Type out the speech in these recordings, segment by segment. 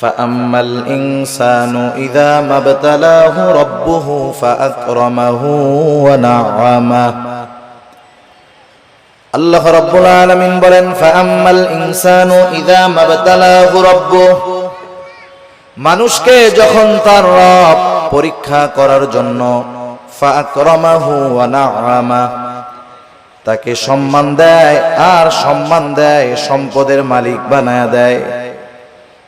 فأما الإنسان إذا ما ابتلاه ربه فأكرمه ونعمه আল্লাহ রব্বুল আলামিন বলেন ফাআম্মাল ইনসানু ইযা মাবতালাহু রাব্বুহ মানুষকে যখন তার রব পরীক্ষা করার জন্য ফাআকরামাহু ওয়া নাআমা তাকে সম্মান দেয় আর সম্মান দেয় সম্পদের মালিক বানায়া দেয়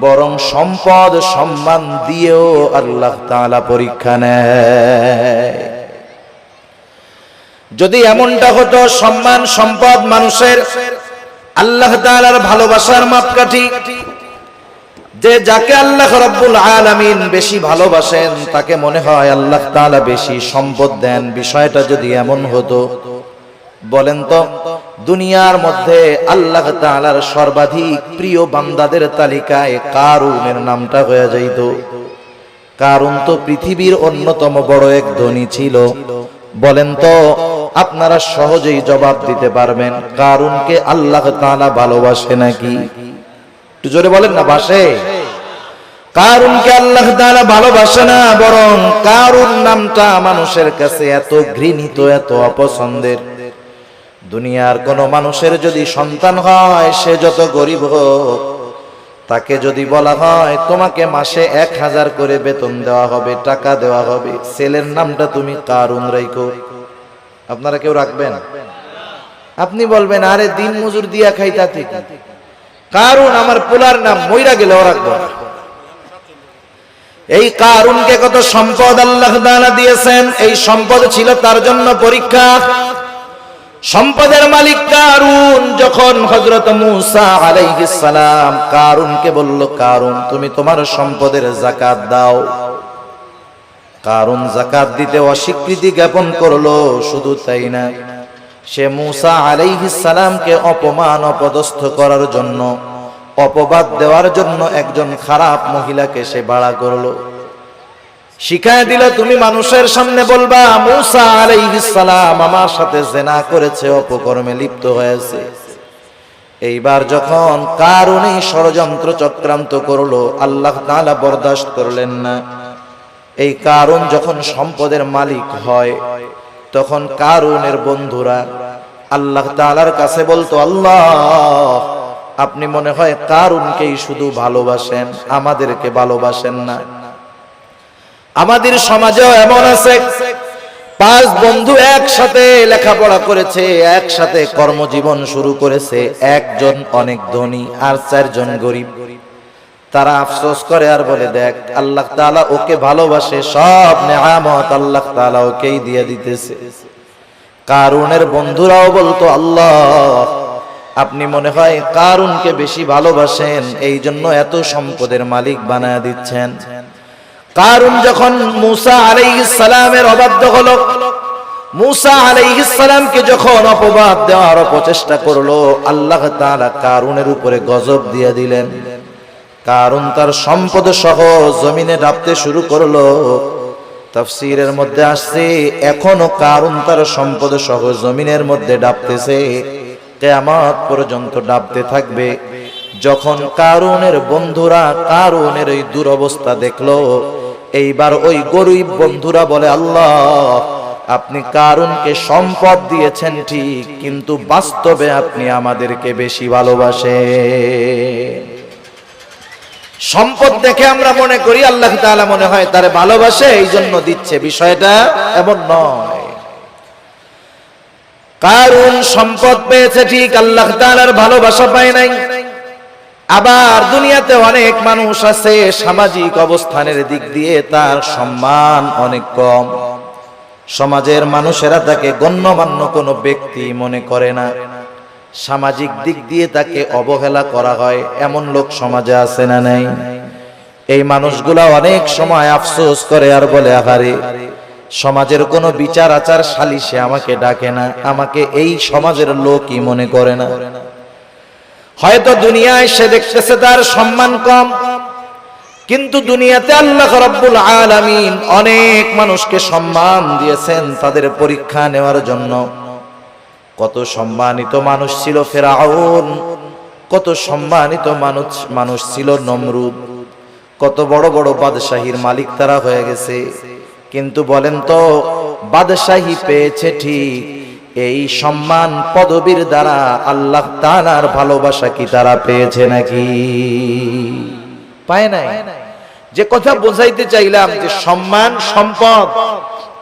বরং সম্পদ সম্মান দিয়েও আল্লাহ তাআলা পরীক্ষা নেয়। যদি এমনটা হতো, সম্মান, সম্পদ মানুষের আল্লাহ তাআলার ভালোবাসার মাপকাঠি, যে যাকে আল্লাহ রব্বুল আলামিন বেশি ভালোবাসেন, তাকে মনে হয় আল্লাহ তাআলা বেশি সম্পদ দেন। বিষয়টা যদি এমন হতো বলেন তো, দুনিয়ার মধ্যে আল্লাহ তাআলার সর্বাধিক প্রিয় বান্দাদের তালিকায় কারুনের নামটা হয়ে যাইত। কারণ তো পৃথিবীর অন্যতম বড় এক ধনী ছিল। বলেন তো, আপনারা সহজেই জবাব দিতে পারবেন, কারুনকে আল্লাহ তাআলা ভালোবাসে নাকি? একটু জোরে বলেন না, বাসে। কারুনকে আল্লাহ তাআলা ভালোবাসে না, বরং কারুন নামটা মানুষের কাছে এত ঘৃণিত, এত অপছন্দের। দুনিয়ার কোন মানুষের যদি সন্তান হয়, সে যত গরিব হোক, তাকে যদি বলা হয়, তোমাকে মাসে এক হাজার করে বেতন দেওয়া হবে, টাকা দেওয়া হবে, ছেলের নামটা তুমি কারুন রাইকো আপনারা কেউ রাখবেন? আপনি বলবেন, আরে দিন মজুর দিয়া খাইতা ঠিক কারুন, আমার পোলার নাম মইরা গেলেও রাখব। এই কারুনকে কত সম্পদ আল্লাহ দিয়েছেন, এই সম্পদ ছিল তার জন্য পরীক্ষা। সম্পদের মালিক কারুন, যখন হজরত মুসা সালাম কারুনকে বলল, কারুন, তুমি তোমার সম্পদের জাকাত দাও। কারুন জাকাত দিতে অস্বীকৃতি জ্ঞাপন করল, শুধু তাই না, সে মুসা সালামকে অপমান, অপদস্থ করার জন্য, অপবাদ দেওয়ার জন্য একজন খারাপ মহিলাকে সে বাড়া করল। শিখায় দিল, তুমি মানুষের সামনে বলবা, মুসা আলাইহিস সালাম আমার সাথে জেনা করেছে, অপকর্মে লিপ্ত হয়েছে। এইবার যখন কারণে ষড়যন্ত্র চক্রান্ত করল, আল্লাহ তাআলা বরদাস্ত করলেন না। এই কারণ যখন সম্পদের মালিক হয়, তখন কারুনের বন্ধুরা আল্লাহ তাআলার কাছে বলতো, আল্লাহ, আপনি মনে হয় কারুনকেই শুধু ভালোবাসেন, আমাদেরকে ভালোবাসেন না। আমাদের সমাজেও এমন আছে। পাঁচ বন্ধু একসাথে লেখাপড়া করেছে, একসাথে কর্মজীবন শুরু করেছে। একজন অনেক ধনী, আর চারজন গরিব। তারা আফসোস করে আর বলে, দেখ, আল্লাহ তাআলা ওকে ভালোবাসে, সব নেয়ামত আল্লাহ তাআলা ওকেই দিয়ে দিতেছে। কারুনের বন্ধুরাও বলতো, আল্লাহ, আপনি মনে হয় কারুনকে বেশি ভালোবাসেন এই জন্য এত সম্পদের মালিক বানায় দিচ্ছেন। কারুন যখন মুসা সালামের অবাধ্য হলো, মুসা সালামকে যখন অপবাদ দেওয়ার প্রচেষ্টা করল, আল্লাহ তাআলা কারুনের উপরে গজব দিয়ে দিলেন। কারণ তার সম্পদ সহ জমিনে ডাবতে শুরু করল। তাফসীরের মধ্যে আসছে, এখনও কারণ তার সম্পদ সহ জমিনের মধ্যে ডাবতেছে, কেয়ামত পর্যন্ত ডাবতে থাকবে। যখন কারুনের বন্ধুরা কারুনের এই দুরবস্থা দেখল এইবার ওই গরিব বন্ধুরা বলে, আল্লাহ, আপনি কারুনকে সম্পদ দিয়েছেন ঠিক, কিন্তু বাস্তবে আপনি আমাদেরকে বেশি ভালোবাসেন। সম্পদ দেখে আমরা মনে করি, আল্লাহ তাআলা মনে হয় তারে ভালোবাসে এই জন্য দিচ্ছে। বিষয়টা এমন নয়। কারণ সম্পদ পেয়েছে ঠিক, আল্লাহ তাআলার ভালোবাসা পায় নাই। আবার দুনিয়াতে অনেক মানুষ আছে, সামাজিক অবস্থানের দিক দিয়ে তার সম্মান অনেক কম। সমাজের মানুষেরা তাকে গণ্যমান্য কোনো ব্যক্তি মনে করে না। সামাজিক দিক দিয়ে তাকে অবহেলা করা হয়, এমন লোক সমাজে আছে না নাই? এই মানুষগুলা অনেক সময় আফসোস করে আর বলে, আহারে, সমাজের কোনো বিচার আচার সালিশে আমাকে ডাকে না, আমাকে এই সমাজের লোকই মনে করে না। হয়তো দুনিয়ায় সে দেখতেছে তার সম্মান কম, কিন্তু দুনিয়াতে আল্লাহ রাব্বুল আলামিন অনেক মানুষকে সম্মান দিয়েছেন তাদের পরীক্ষা নেওয়ার জন্য। কত সম্মানিত মানুষ ছিল ফেরাউন, কত সম্মানিত মানুষ মানুষ ছিল নমরুদ, কত বড় বড় বাদশাহীর মালিক তারা হয়ে গেছে। কিন্তু বলেন তো, বাদশাহী পেয়েছে ঠিক এই সম্মান পদবীর দ্বারা আল্লাহ তাআলার ভালোবাসা কি তারা পেয়েছে নাকি? পায় নাই? যে কথা বোঝাইতে চাইলাম যে সম্মান সম্পদ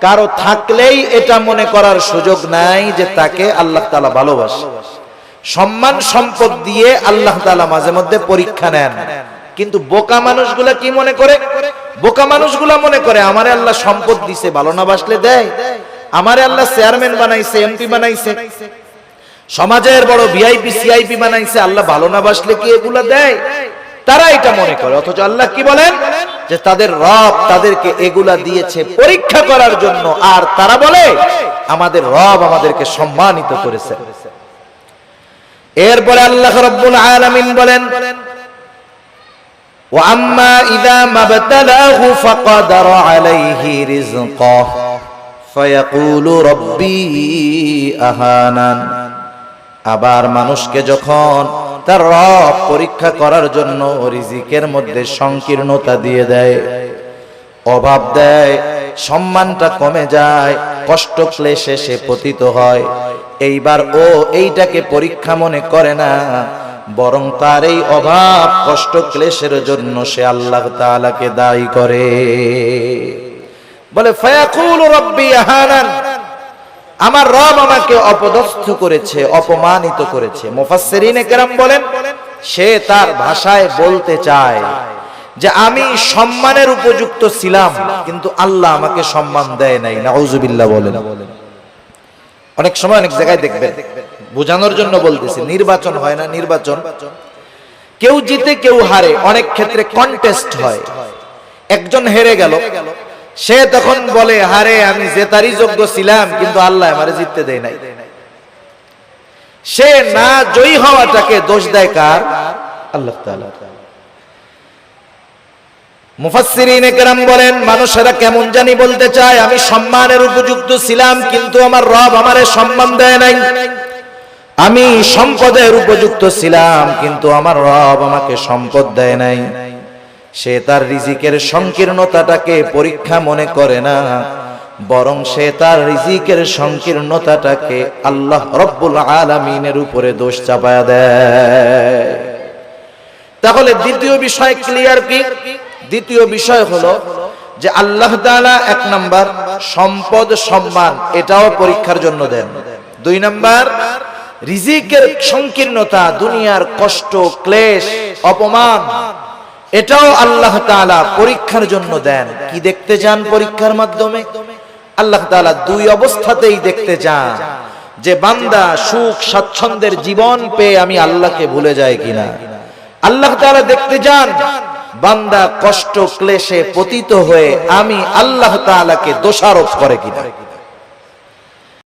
কারও থাকলেই এটা মনে করার সুযোগ নাই যে তাকে আল্লাহ তালা ভালোবাসে। সম্মান সম্পদ দিয়ে আল্লাহ তালা মাঝে মধ্যে পরীক্ষা নেন। কিন্তু বোকা মানুষগুলা কি মনে করে? বোকা মানুষগুলা মনে করে, আমারে আল্লাহ সম্পদ দিছে, ভালো না বাসলে দেয়? আমারে আল্লাহ চেয়ারম্যান বানাইছে এমপি বানাইছে সমাজের বড় ভিআইপি সিআইপি বানাইছে আল্লাহ ভালো না বাসলে কি এগুলা দেয় তারা এটা মনে করে অথচ আল্লাহ কি বলেন যে তাদের রব তাদেরকে এগুলা দিয়েছে পরীক্ষা করার জন্য আর তারা বলে আমাদের রব আমাদেরকে সম্মানিত করেছে এরপরে আল্লাহ রব্বুল আলামিন বলেন وأما إذا ما ابتلاه فقدر عليه رزقه ফয়াকুলু রব্বি আহানান। আবার মানুষকে যখন তার রব পরীক্ষা করার জন্য রিজিকের মধ্যে সংকীর্ণতা দিয়ে দেয়, অভাব দেয়, সম্মানটা কমে যায়, কষ্ট ক্লেশে সে পতিত হয়, এইবার ও এইটাকে পরীক্ষা মনে করে না, বরং তার এই অভাব, কষ্ট, ক্লেশের জন্য সে আল্লাহ তালাকে দায়ী করে। বলে, ফায়াকুল রব্বি আহানান আমার রব আমাকে অপদস্থ করেছে, অপমানিত করেছে। মুফাসসিরিনে কেরাম বলেন, সে তার ভাষায় বলতে চায় যে, আমি সম্মানের উপযুক্ত ছিলাম, কিন্তু আল্লাহ আমাকে সম্মান দেয় নাই। নাউজুবিল্লাহ বলেন। অনেক সময় অনেক জায়গায় দেখবেন, বোঝানোর জন্য বলতেছি, নির্বাচন হয় না, নির্বাচন। কেউ জিতে, কেউ হারে, অনেক ক্ষেত্রে কন্টেস্ট হয়। একজন হেরে গেল সে তখন বলে, হারে, আমি জেতারই যোগ্য ছিলাম, কিন্তু আল্লাহ আমারে জিততে দেয় নাই। সে না জয়ী হওয়াটাকে দোষ দেয় কার? আল্লাহ মুফাসসিরিনে কেরাম বলেন, মানুষেরা কেমন জানি বলতে চায়, আমি সম্মানের উপযুক্ত ছিলাম, কিন্তু আমার রব আমারে সম্মান দেয় নাই। আমি সম্পদের উপযুক্ত ছিলাম, কিন্তু আমার রব আমাকে সম্পদ দেয় নাই। সে তার রিজিকের সংকীর্ণতাটাকে পরীক্ষা মনে করে না, বরং সে তার রিজিকের সংকীর্ণতাটাকে আল্লাহ রব্বুল আলামিনের উপরে দোষ চাপায়া দেয়। তাহলে দ্বিতীয় বিষয় ক্লিয়ার কি? দ্বিতীয় বিষয় হলো যে আল্লাহ তাআলা এক নাম্বার সম্পদ সম্মান এটাও পরীক্ষার জন্য দেন। দুই নাম্বার রিজিকের সংকীর্ণতা, দুনিয়ার কষ্ট, ক্লেশ, অপমান এটাও আল্লাহ পরীক্ষার জন্য দেন। কি দেখতে চান পরীক্ষার মাধ্যমে? আল্লাহ দুই অবস্থাতেই দেখতে চান যে বান্দা সুখ, স্বাচ্ছন্দ্যের জীবন পেয়ে আমি আল্লাহকে ভুলে যাই কিনা? আল্লাহ তাআলা দেখতে যান, বান্দা কষ্ট, ক্লেশে পতিত হয়ে আমি আল্লাহ তাআলাকে দোষারোপ করে কিনা?